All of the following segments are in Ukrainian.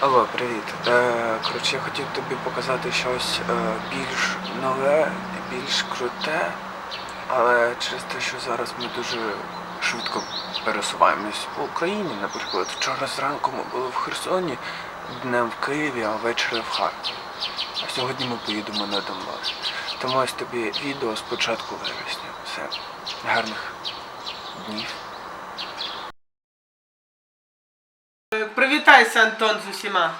Алло, привіт. Е, коротше, я хотів тобі показати щось е, більш нове, більш круте, але через те, що зараз ми дуже швидко пересуваємось по Україні, наприклад, вчора зранку ми були в Херсоні, днем в Києві, а ввечері в Харкові. А сьогодні ми поїдемо на Донбас. Тому ось тобі відео з початку вересня. Все. Гарних днів. Привітайся, Антон, з усіма.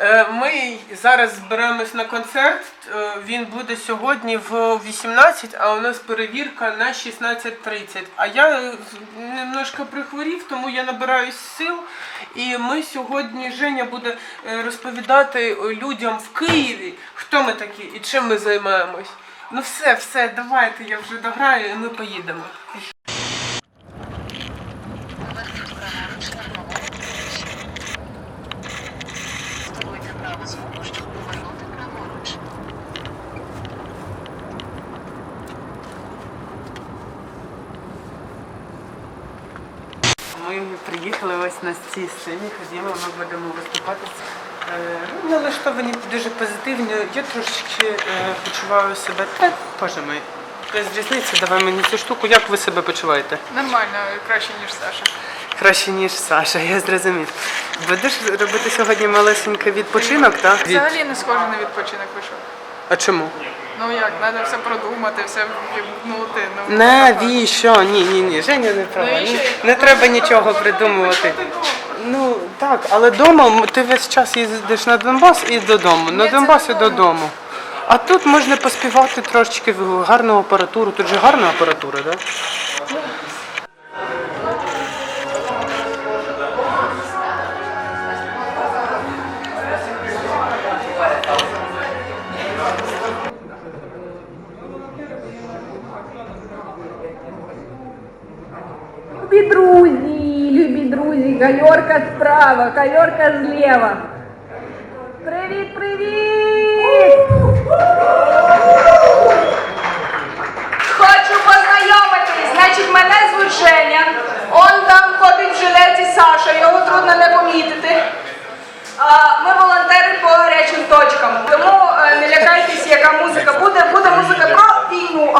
Е, Ми зараз збираємось на концерт. Е, Він буде сьогодні в 18, а у нас перевірка на 16.30. А я немножко прихворів, тому я набираюсь сил. І ми сьогодні Женя буде е, розповідати людям в Києві, хто ми такі і чим ми займаємось. Ну все, все, давайте, я вже дограю і ми поїдемо. Право щоб повернути праворуч. Ми приїхали ось на цій сцені, ходімо, ми будемо виступати. Е, ну, Налаштовані дуже позитивно. Я трошечки е, почуваю себе так, боже мій. Без різниці, давай мені цю штуку. Як ви себе почуваєте? Нормально, краще, ніж Саша. Краще, ніж Саша, я зрозумів. Будеш робити сьогодні малесенький відпочинок, так? Взагалі не схоже на відпочинок вийшов. А чому? Ну як, треба все продумати, все вмкнути. Ну, Навіщо? Ні, ні, ні, Женя не права. Навіщо? Ні, Не треба нічого придумувати. Ну так, але вдома ти весь час їздиш на Донбас і додому. На Донбас і додому. додому. А тут можна поспівати трошечки в гарну апаратуру. Тут же гарна апаратура, так? Любі друзі, любі друзі, гальорка справа, гальорка зліва. Привіт, привіт! Хочу познайомитись. Значить, мене звуть Женя. Он там ходить в жилеті Саша, його трудно не помітити. Ми волонтери по гарячим точкам. Тому е, не лякайтесь, яка музика буде. Буде музика про війну.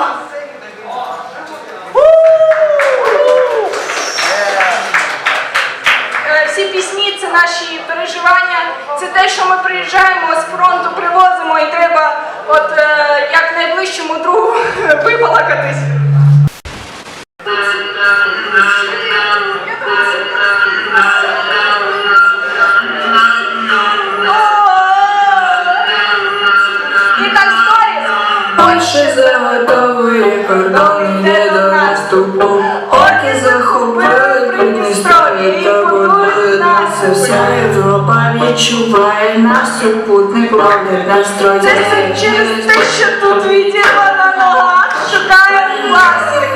Е, Всі пісні це наші переживання, це те, що ми приїжджаємо з фронту, привозимо і треба, от е, як найближчому другу вибалакатись. І так сторіс. Польщі заготовує кордон, йде до наступу. Відчуває наш супутник ловить настрой. Це через те, що тут відірвана нога, шукає класика.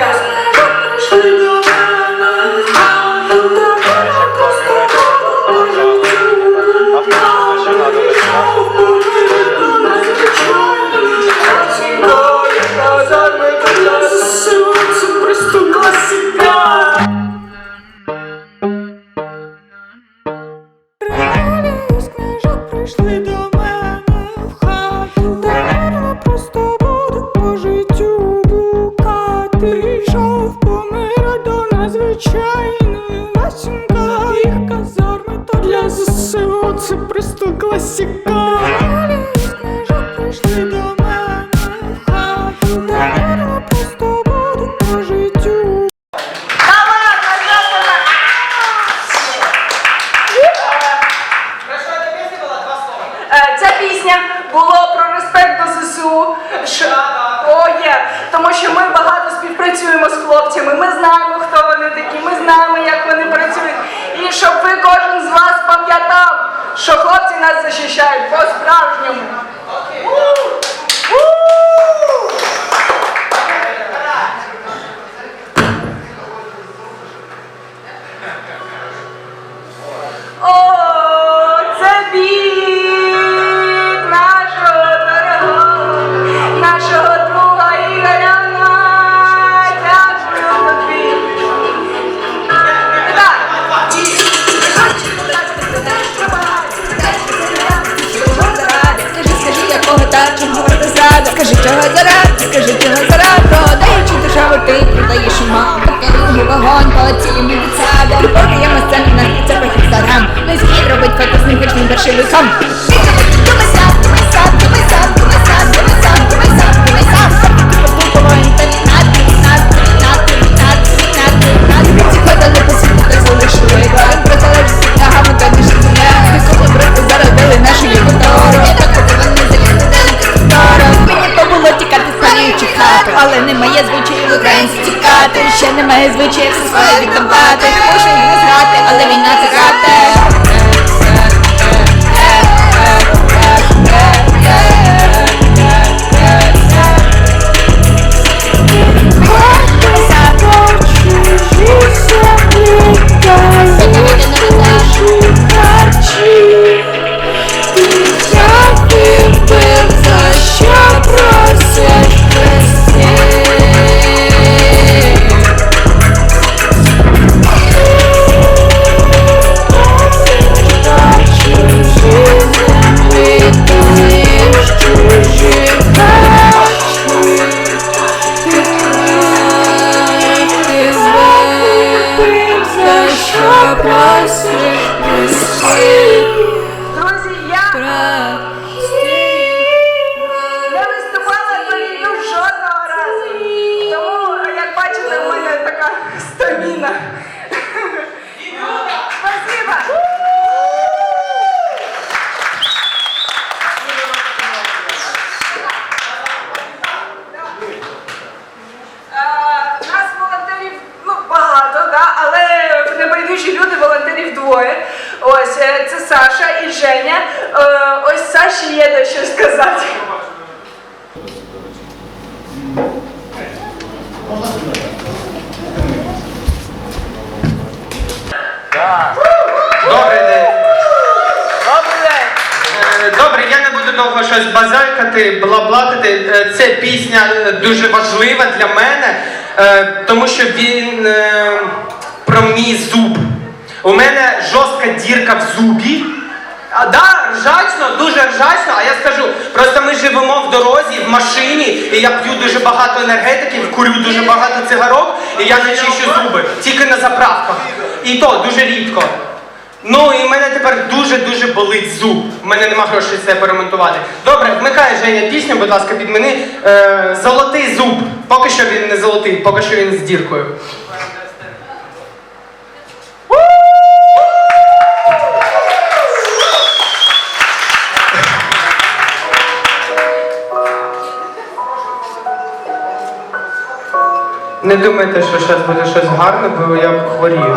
Пісня було про респект до ЗСУ. Що... О, є. Тому що ми багато співпрацюємо з хлопцями. Ми знаємо, хто вони такі, ми знаємо, як вони працюють. І щоб ви кожен з вас пам'ятав, що хлопці нас захищають по-справжньому. чого зара, скажи, чого зара, даючи державу, ти продаєш ума. Такий вогонь полетіли ми від сада. Продаємо сцену на цепах і старам. Низький робить фото з ним, хоч не вершили сам. Друзі, Ось є що сказати. Добрий день. Добрий день. Добре, я не буду довго щось базаркати, бла-блатити. Е, Це пісня е, дуже важлива для мене, е, тому що він про мій зуб. У мене жорстка дірка в зубі. А да, ржачно, дуже ржачно, а я скажу, просто ми живемо в дорозі, в машині, і я п'ю дуже багато енергетиків, курю дуже багато цигарок, і я не чищу зуби, тільки на заправках. І то дуже рідко. Ну і в мене тепер дуже-дуже болить зуб. У мене нема грошей це поремонтувати. Добре, вмикай Женя пісню, будь ласка, підмени. Е, золотий зуб. Поки що він не золотий, поки що він з діркою. Не думайте, що зараз буде щось гарне, бо я хворію.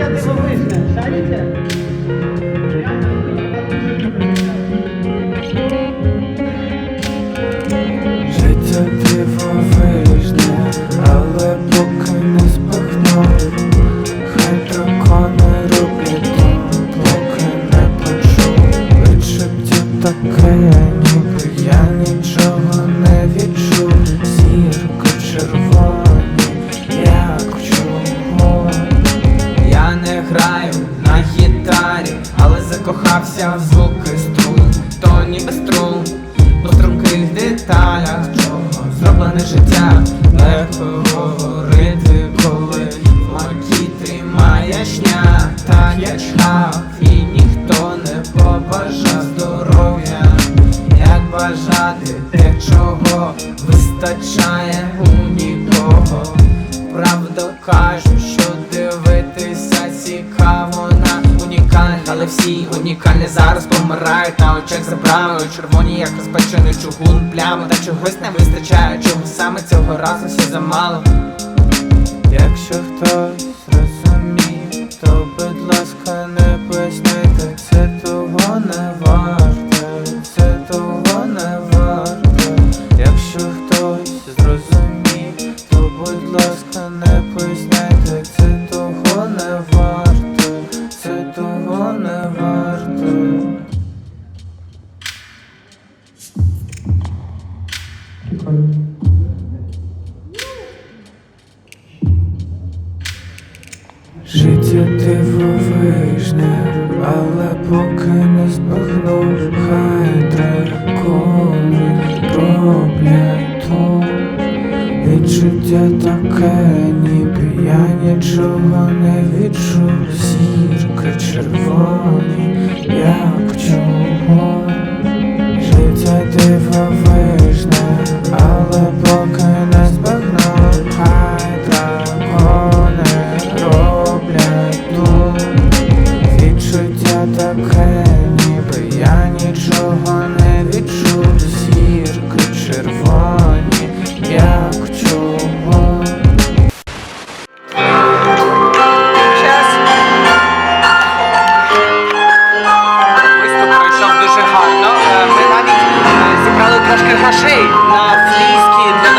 Життя закохався в звуки струн, то ніби струн, по струнких деталях чого зроблене життя, легко говорити, коли в макітрі маячня, так я чхав, і ніхто не побажав здоров'я, як бажати, те чого вистачає у нікого. Правду кажуть, що дивитися цікаво але всі унікальні зараз помирають на очах забрали червоні, як розпечений чугун плями, та чогось не вистачає, чого саме цього разу все замало. Якщо хтось розумів, то будь ласка, грошей на фліски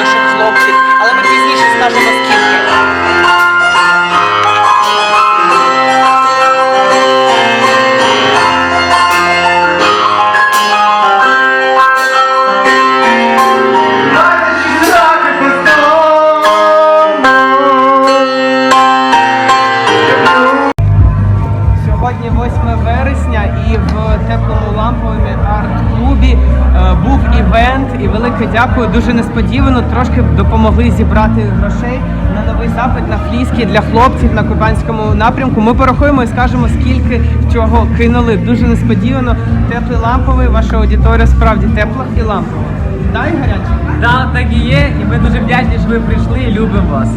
дякую. Дуже несподівано. Трошки допомогли зібрати грошей на новий запит на фліски для хлопців на курбанському напрямку. Ми порахуємо і скажемо, скільки чого кинули. Дуже несподівано. Теплий ламповий. Ваша аудиторія справді тепла і лампова. Дай гарячий. Так, так і є, і ми дуже вдячні, що ви прийшли і любимо вас.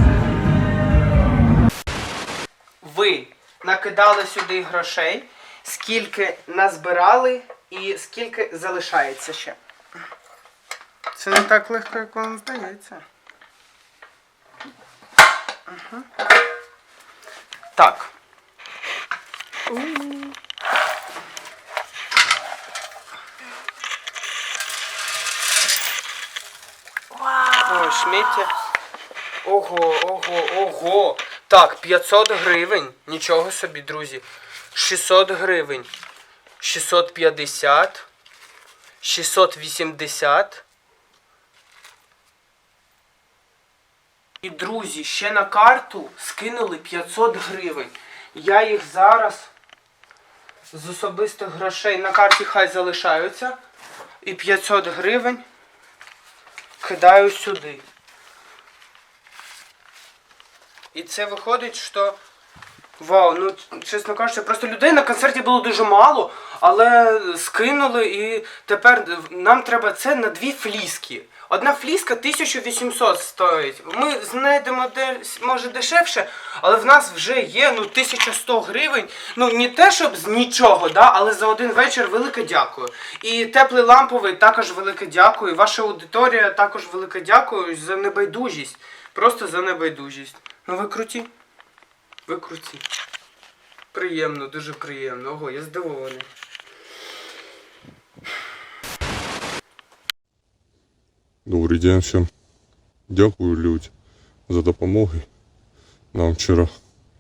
Ви накидали сюди грошей, скільки назбирали і скільки залишається ще. Це не так легко, як вам здається. Так. Ой, сміття. Ого, ого, ого. Так, 500 гривень. Нічого собі, друзі. 600 гривень. 650. 680. І друзі, ще на карту скинули 500 гривень. Я їх зараз з особистих грошей на карті хай залишаються. І 500 гривень кидаю сюди. І це виходить, що. Вау, ну чесно кажучи, просто людей на концерті було дуже мало, але скинули і тепер нам треба це на дві фліски. Одна фліска 1800 стоїть. Ми знайдемо де може дешевше, але в нас вже є ну 1100 гривень. Ну не те, щоб з нічого, да, але за один вечір велике дякую. І теплий ламповий також велике дякую. Ваша аудиторія також велике дякую за небайдужість. Просто за небайдужість. Ну ви круті. Ви круті. Приємно, дуже приємно. Ого, я здивований. Добрий день всім. Дякую, люди, за допомоги. Нам вчора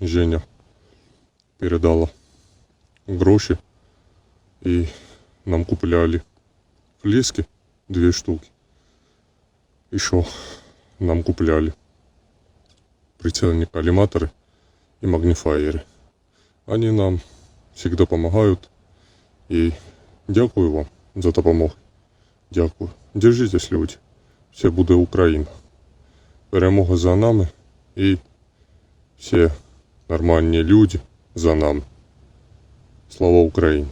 Женя передала гроші і нам купляли флески, две штуки. Еще нам купляли прицельные коллиматоры и магнифайеры. Они нам всегда помогают. И дякую вам за допомогу. Дякую. Держитесь, люди. Все буде Україна. Перемога за нами і всі нормальні люди за нами. Слава Україні!